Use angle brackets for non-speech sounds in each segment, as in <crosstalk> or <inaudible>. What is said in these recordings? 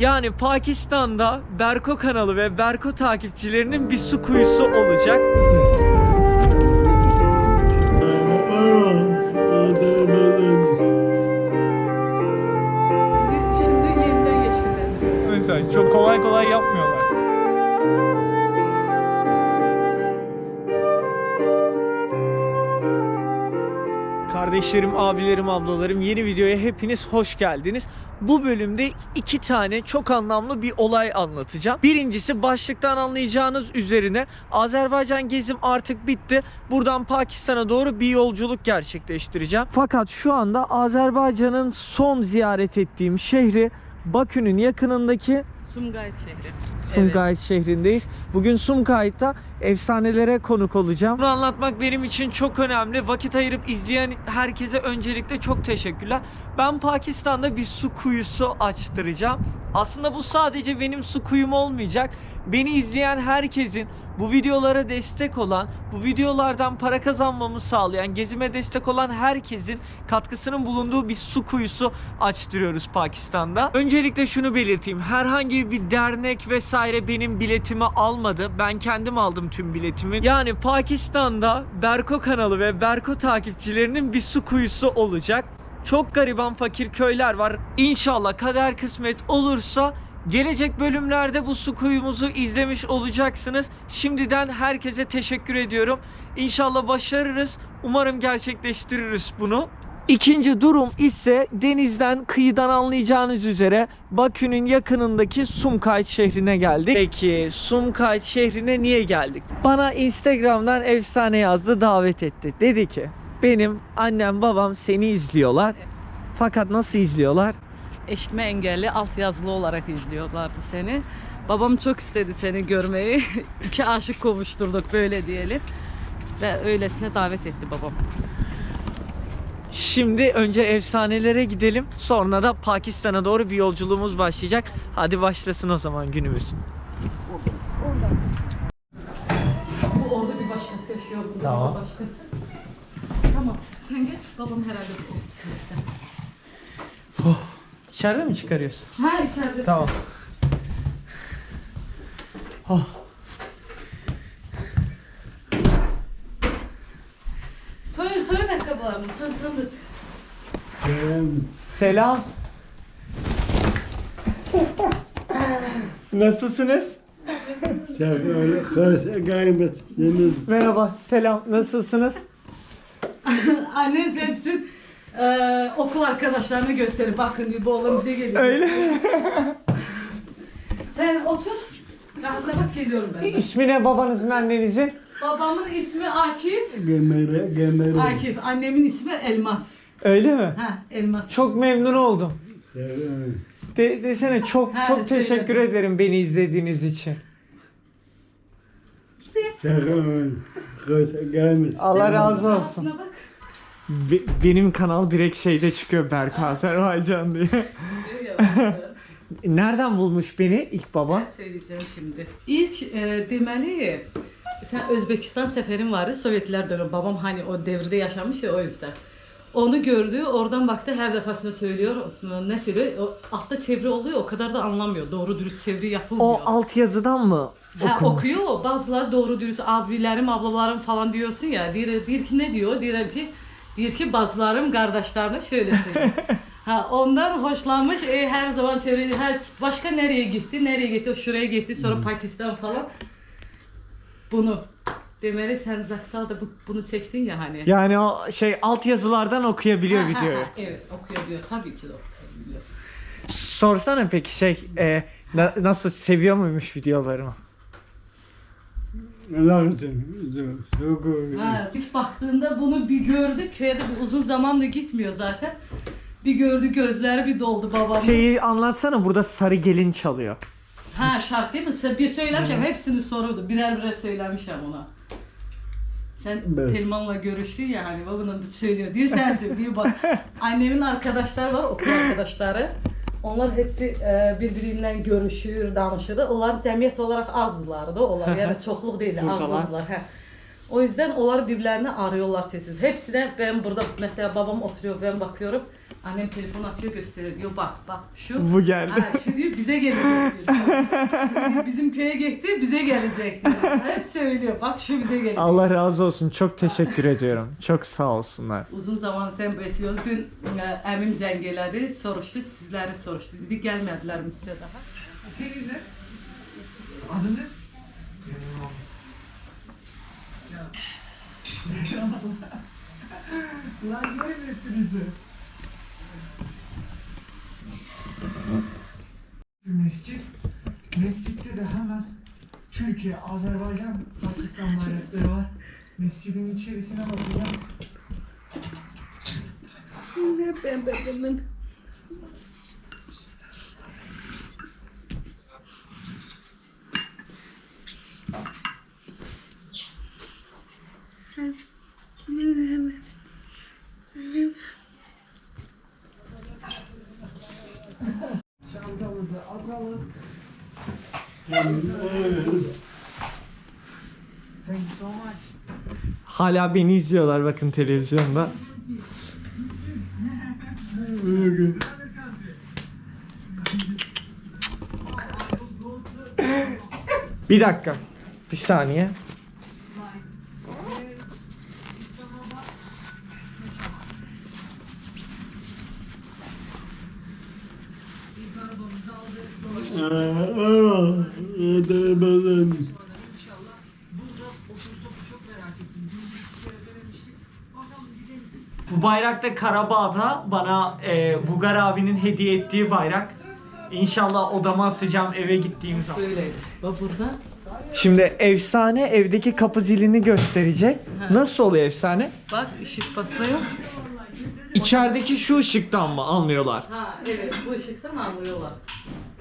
Yani Pakistan'da Berko kanalı ve Berko takipçilerinin bir su kuyusu olacak. Şimdi yeniden yeşilleniyor. Mesela çok kolay kolay yapmıyorlar. Kardeşlerim, abilerim, ablalarım yeni videoya hepiniz hoş geldiniz. Bu bölümde iki tane çok anlamlı bir olay anlatacağım. Birincisi başlıktan anlayacağınız üzerine Azerbaycan gezim artık bitti. Buradan Pakistan'a doğru bir yolculuk gerçekleştireceğim. Fakat şu anda Azerbaycan'ın son ziyaret ettiğim şehri Bakü'nün yakınındaki Sumgayit şehri. Sumgayit şehrindeyiz. Bugün Sumgayit'ta efsanelere konuk olacağım. Bunu anlatmak benim için çok önemli. Vakit ayırıp izleyen herkese öncelikle çok teşekkürler. Ben Pakistan'da bir su kuyusu açtıracağım. Aslında bu sadece benim su kuyum olmayacak. Beni izleyen herkesin bu videolara destek olan, bu videolardan para kazanmamı sağlayan, gezime destek olan herkesin katkısının bulunduğu bir su kuyusu açtırıyoruz Pakistan'da. Öncelikle şunu belirteyim. Herhangi bir dernek vesaire benim biletimi almadı. Ben kendim aldım tüm biletimi. Yani Pakistan'da Berko kanalı ve Berko takipçilerinin bir su kuyusu olacak. Çok gariban fakir köyler var. İnşallah kader kısmet olursa Gelecek bölümlerde bu su kuyumuzu izlemiş olacaksınız. Şimdiden herkese teşekkür ediyorum. İnşallah başarırız. Umarım gerçekleştiririz bunu. İkinci durum ise denizden, kıyıdan anlayacağınız üzere Bakü'nün yakınındaki Sumkayit şehrine geldik. Peki Sumkayit şehrine niye geldik? Bana Instagram'dan efsane yazdı, davet etti. Dedi ki benim annem babam seni izliyorlar. Fakat nasıl izliyorlar? Eşitme engelli altyazılı olarak izliyorlardı seni. Babam çok istedi seni görmeyi. <laughs> İki aşık kovuşturduk böyle diyelim. Ve öylesine davet etti babam. Şimdi önce efsanelere gidelim. Sonra da Pakistan'a doğru bir yolculuğumuz başlayacak. Hadi başlasın o zaman günümüz. Bu orada bir başkası yaşıyor. Burada Tamam. bir başkası. Tamam. Sen geç. Babam herhalde bu tarafta. İçeride mi çıkarıyorsun? Ha içeride. Tamam. Oh. Söyle ayakkabılarını. Çantanı da çık. Selam. Nasılsınız? Merhaba, selam. Nasılsınız? <laughs> Annem size bütün eee okul arkadaşlarını gösterir. Bakın diyor bu oğlan bize geliyor. Öyle. Sen otur. Rahatla bak geliyorum ben. İsmi ne babanızın, annenizin? Babamın ismi Akif. Akif. Annemin ismi Elmas. Öyle mi? Ha Elmas. Çok memnun oldum. De, desene çok Ha, çok söyle. teşekkür ederim beni izlediğiniz için. Allah razı olsun. Rahatına bak. Be- benim kanal direkt şeyde çıkıyor Berk Azerbaycan diye. Görüyor musun? Nereden bulmuş beni ilk baba? Ben söyleyeceğim şimdi. İlk e, demeli sen Özbekistan seferin vardı Sovyetler dönemi. Babam hani o devirde yaşamış ya o yüzden. Onu gördü, oradan baktı her defasında söylüyor. Ne söylüyor? O, altta çeviri oluyor, o kadar da anlamıyor. Doğru dürüst çeviri yapılmıyor. O alt yazıdan mı Ha, okumuş? okuyor. Bazıları doğru dürüst abilerim, ablalarım falan diyorsun ya. Diyor, diyor ki ne diyor? Diyor ki diyor ki bazılarım kardeşlerim şöyle söylüyor. <laughs> ha ondan hoşlanmış. E, her zaman çevrede her başka nereye gitti? Nereye gitti? O şuraya gitti. Sonra Pakistan falan. Bunu Demeli sen Zaktal'da bu, bunu çektin ya hani. Yani o şey alt yazılardan okuyabiliyor Ha, ha, videoyu. ha, evet okuyor diyor. Tabii ki de okuyabiliyor. Sorsana peki şey e, na- nasıl seviyor muymuş videolarımı? Ha, ilk baktığında bunu bir gördü. Köye de bir uzun zamanla gitmiyor zaten. Bir gördü gözleri bir doldu babam. Şeyi anlatsana burada sarı gelin çalıyor. Ha şarkıyı mı? Sen bir söylemişim. Hepsini soruldu. Birer birer söylemişim ona. Sen Evet. Telman'la görüştün ya hani babanın söylüyor. Diyor sensin diyor bak. Annemin arkadaşları var okul arkadaşları. Onlar hepsi e, birbiriyle görüşür, danışır. Onlar cemiyet olarak azdılar da onlar. Yani <laughs> çokluk değil, azdılar. O yüzden onlar birbirlerini arıyorlar tez. Hepsine ben burada mesela babam oturuyor ben bakıyorum. Annem telefon açıyor gösteriyor diyor bak bak şu. Bu geldi. Ha, şu diyor bize gelecek diyor. <laughs> Diyor, bizim köye gitti bize gelecek diyor. Hep söylüyor bak şu bize gelecek. Allah razı olsun. Çok teşekkür ediyorum. Çok sağ olsunlar. Uzun zaman sen bekliyordun. Dün e, emim zengeladı, soruştu, sizleri soruştu. Dedi gelmediler mi size daha? Senin ne? Adın ne? Lan görmettiniz Mescit, mescitte de hemen Türkiye, Azerbaycan, Pakistan bayrakları var. Mescidin içerisine bakacağım. Ne ben ben ben. Hala beni izliyorlar bakın televizyonda. Bir dakika. Bir saniye. Bu bayrak da Karabağ'da bana e, Vugar abinin hediye ettiği bayrak. İnşallah odama asacağım eve gittiğim zaman. Böyleydi. Bak burada. Şimdi efsane evdeki kapı zilini gösterecek. Ha. Nasıl oluyor efsane? Bak ışık basıyor. İçerideki şu ışıktan mı anlıyorlar? Ha evet bu ışıktan anlıyorlar.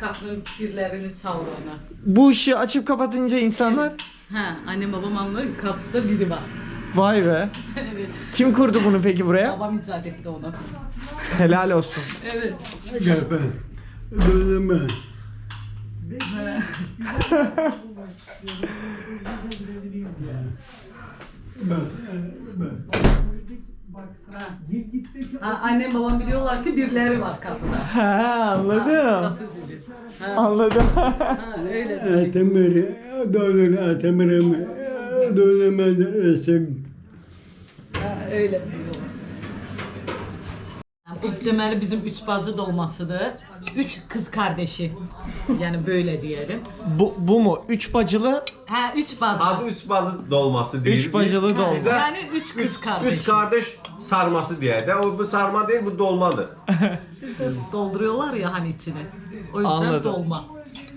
Kapının birlerini çaldığını. Bu ışığı açıp kapatınca insanlar Ha annem babam anlıyor ki kapıda biri var. Vay be. evet. Kim kurdu bunu peki buraya? Babam icat etti onu. Helal olsun. Evet. Gepe. Döneme. Ben, ben. Ha. Ha, annem babam biliyorlar ki birileri var kapıda. Ha Ha, anladım. kapı zili. Ha, Anladım. ha öyle. Atemiri, dönün atemirimi, dönemeden esim. Öyle. Bu deməli bizim üç bacı doğmasıdır. Üç kız kardeşi. Yani böyle diyelim. Bu, bu mu? Üç bacılı, Ha üç bacı. Adı üç bazı dolması değil. üç bacılı dolma. Yani üç kız kardeş. Üç kardeş sarması diye de. O bu sarma değil bu dolmadır. <laughs> Dolduruyorlar ya hani içine. O yüzden Anladım. dolma.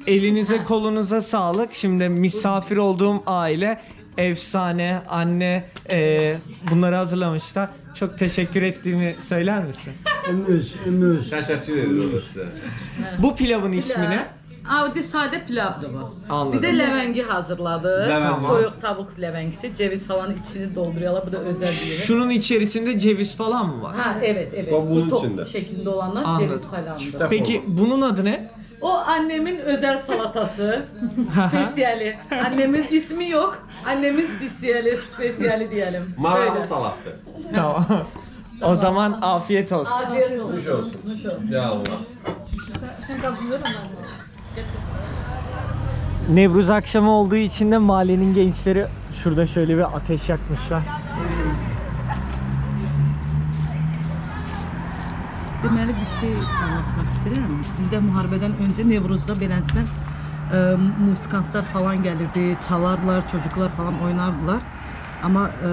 Elinize kolunuza sağlık. Şimdi misafir olduğum aile efsane, anne e, bunları hazırlamışlar. Çok teşekkür ettiğimi söyler misin? Enüş, enüş. Teşekkür ediyoruz size. Bu pilavın ismi ne? Aa, de sade pilavdır bu. Anladım. Bir de levengi hazırladı. Levengi. Toyuq tavuk levengisi. Ceviz falan içini dolduruyorlar. Bu da özel bir yemek. Şunun içerisinde ceviz falan mı var? Ha evet evet. Bunun Bu top içinde. şeklinde olanlar Anladım. ceviz falandı. Peki bunun adı ne? O annemin özel salatası. spesiyali. Annemin ismi yok. Annemin spesiyali, spesiyali diyelim. Maralı Böyle. salattır. Tamam. O zaman afiyet olsun. Afiyet olsun. Nuş olsun. Nuş olsun. Ya Allah. Sen kalkmıyor musun? Nevruz akşamı olduğu için de mahallenin gençleri şurada şöyle bir ateş yakmışlar. Deməli bir şey anlatmaq istəyirəm. Bizdə müharibədən öncə Nevruzda beləncədən ə, musikantlar falan gəlirdi, çalarlar, çocuklar falan oynardılar. Ama ə,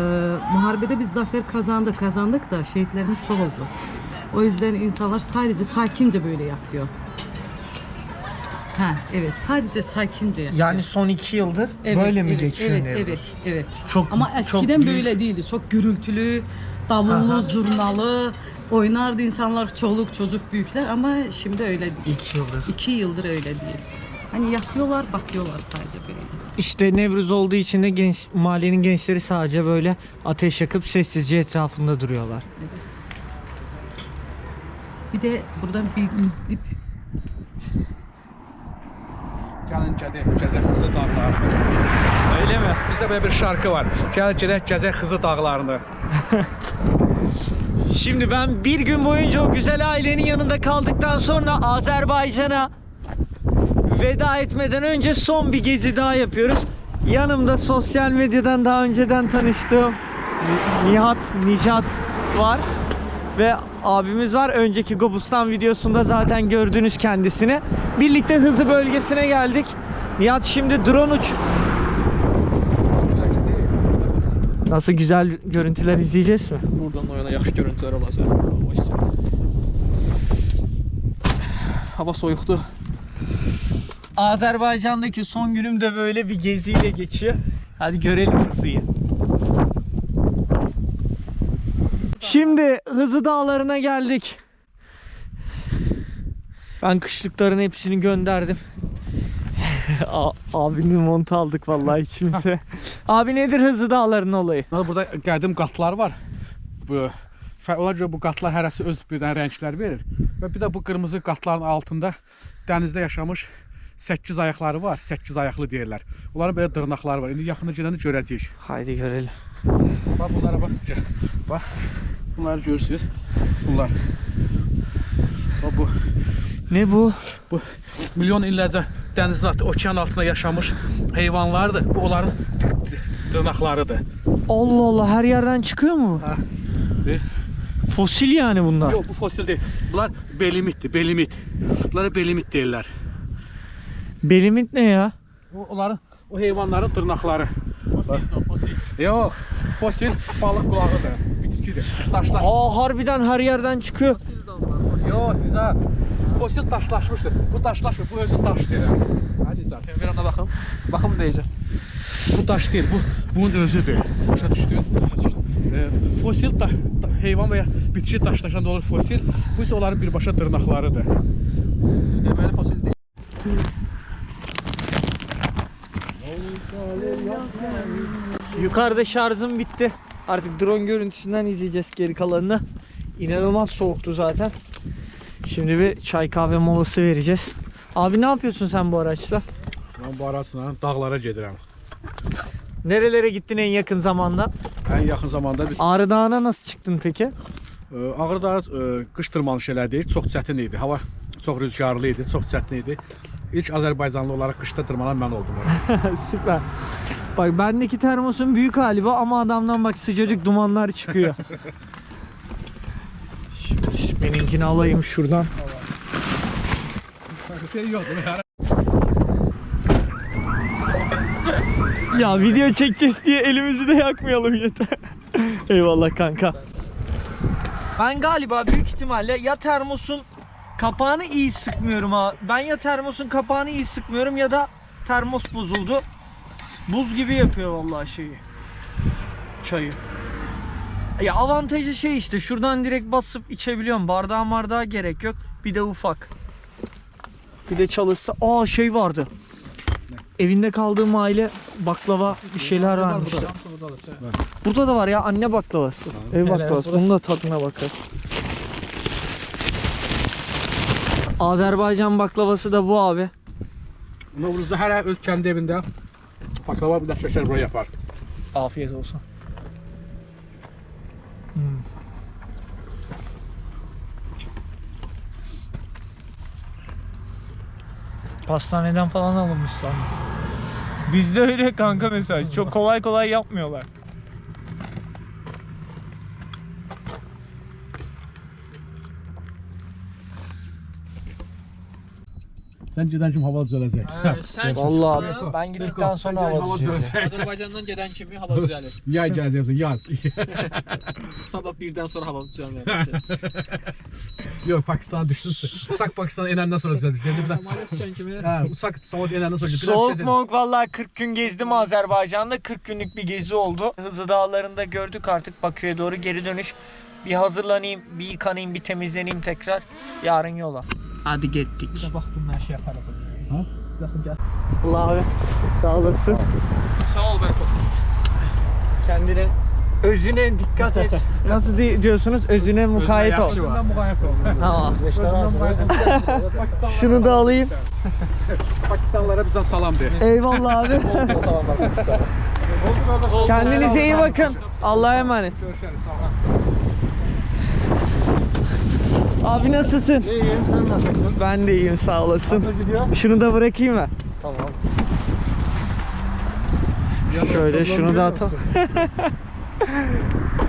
müharibədə biz zafer kazandık, kazandık da şehitlerimiz çok oldu. O yüzden insanlar sadece sakince böyle yapıyor. Ha, evet, sadece sakince yapıyor. Yani son iki yıldır Evet, böyle mi evet, geçiyor evet, Nevruz? Evet, evet. Çok, Ama çok eskiden büyük- böyle değildi. Çok gürültülü, davullu, Aha. zurnalı, oynardı insanlar, çoluk, çocuk, büyükler ama şimdi öyle değil. İki yıldır. İki yıldır öyle değil. Hani yapıyorlar, bakıyorlar sadece böyle. İşte Nevruz olduğu için de genç, mahallenin gençleri sadece böyle ateş yakıp sessizce etrafında duruyorlar. Bir de buradan bir dip Gəlin gedək Gəzək Xızı dağlarına. Öyle mi? Bizdə belə bir şarkı var. Gəl gedək Gəzək Xızı dağlarına. <laughs> Şimdi ben bir gün boyunca o güzel ailenin yanında kaldıktan sonra Azerbaycan'a veda etmeden önce son bir gezi daha yapıyoruz. Yanımda sosyal medyadan daha önceden tanıştığım Nihat, Nijat var. Ve abimiz var. Önceki Gobustan videosunda zaten gördünüz kendisini. Birlikte hızı bölgesine geldik. Nihat şimdi drone uç... Nasıl güzel görüntüler izleyeceğiz mi? Buradan o yana yaxşı görüntülər olacaq. Hoş. Hava soyuqdur. Azerbaycan'daki son günüm de böyle bir geziyle geçiyor. Hadi görelim hızıyı. Şimdi Hızı Dağları'na geldik. Ben kışlıkların hepsini gönderdim. <laughs> Abinin montu aldık vallahi içimize. <laughs> Abi nedir Hızı Dağları'nın olayı? Burada qədim qatlar var. Bu ona görə bu qatlar hərəsi öz bir dənə rənglər verir. Və bir də bu qırmızı qatların altında dənizdə yaşamış 8 ayaqları var. 8 ayaqlı deyirlər. Onların belə dırnaqları var. İndi yaxına gedəndə görəcəyik. Haydi görelim. Bax bunlara bax. Bax. Bunları görürsüz. Bunlar. Bax bu Ne bu? bu milyon illərcə dənizin altı, okean altında yaşamış heyvanlardır. Bu onların dırnaqlarıdır. Allah Allah her yerden çıkıyor mu? Ha. Ve- Fosil yani bunlar. Yox, bu fosil deyil. Bunlar belimitdir, belimit. Bunlara belimit deyirlər. Belimit ne ya? O, onların, o heyvanların dırnaqları. Yox, fosil balıq qulağıdır, bitkidir. Daşlar. Aa harbiden her yerden çıkıyor. Yox, Nizar. Fosil daşlaşmışdır. Bu daşlaşmır, bu özü daş deyir. Hadi Nizar. Bir anda baxım. Baxım deyəcəm. Bu daş deyil, bu bunun özüdür. Başa düşdün? E, fosil da, da, heyvan və ya bitki daşlaşanda olur fosil. Bu isə onların birbaşa dırnaqlarıdır. Deməli fosil deyil. Yukarıda şarjım bitti. Artık drone görüntüsünden izleyeceğiz geri kalanını. İnanılmaz soğuktu zaten. Şimdi bir çay kahve molası vereceğiz. Abi ne yapıyorsun sen bu araçla? Mən bu arasına dağlara gedirəm. Nerelere gittin en yakın zamanda? Ən yaxın zamanda biz Ağrı Dağı'na nasıl çıktın peki? e, Ağrı Dağı e, qış tırmanış elədik. Çox çətin idi. Hava çox rüzgarlı idi, çox çətin idi. İlk Azərbaycanlı olaraq qışda tırmanan mən oldum. <laughs> Süper. Bak bendeki termosun büyük hali bu ama adamdan bak sıcacık dumanlar çıkıyor. <laughs> Benimkini alayım şuradan. şey yoxdur. Ya video çekeceğiz diye elimizi de yakmayalım yeter. <laughs> Eyvallah kanka. Ben galiba büyük ihtimalle ya termosun kapağını iyi sıkmıyorum ha. Ben ya termosun kapağını iyi sıkmıyorum ya da termos bozuldu. Buz gibi yapıyor vallahi şeyi. Çayı. Ya avantajı şey işte şuradan direkt basıp içebiliyorum. Bardağa bardağa gerek yok. Bir de ufak. Bir de çalışsa. Aa şey vardı. Evinde kaldığım aile baklava bir şeyler vermişler. Burada da var ya anne baklavası. Ev baklavası. Bunun da tadına bakar. Azerbaycan baklavası da bu abi. Novruzda hərə öz kəndi evində baklava bir də şəkər bura yapar. Afiyet olsun. Pastaneden falan alınmış sandım. Bizde öyle kanka mesela. Çok kolay kolay yapmıyorlar. Sən <laughs> gedən kimi hava düzələcək. Sən Vallahi abi, ben gittikten sonra hava düzeliyor. Azərbaycandan gedən kimi hava düzəlir. Yay gələcəksən, yaz. Sabah birdən sonra hava düzəlmir. Yox, Pakistana düşdün. Uçaq Pakistana enəndən sonra də. Normalde düşən kimi Hə, uçaq Saud enəndən sonra düzəldik. Soğuk moğuk vallahi 40 gün gezdim Azerbaycan'da. 40 günlük bir gezi oldu. Hızlı Dağları'nda gördük artık Bakü'ye doğru geri dönüş. Bir hazırlanayım, bir yıkanayım, bir temizleneyim tekrar. Yarın yola. Hadi gittik. baxdım hər şey aparıb. Ha? Allah abi sağ olasın. Sağ ol Berko. Kendine Özüne dikkat et. <laughs> Nasıl di- diyorsunuz? Özüne mukayyet ol. Özündən müğayət ol. <laughs> Tamam. Ol. <laughs> Şunu da alayım. Pakistanlılara bizdən salam de. Eyvallah abi. Kendinize iyi bakın. Allah'a emanet. Görüşərik, sağ ol. Abi nasılsın? İyiyim, sen nasılsın? Ben de iyiyim sağ olasın. Nasıl gidiyor? Şunu da bırakayım mı? Tamam. Şöyle şunu da atalım. <laughs>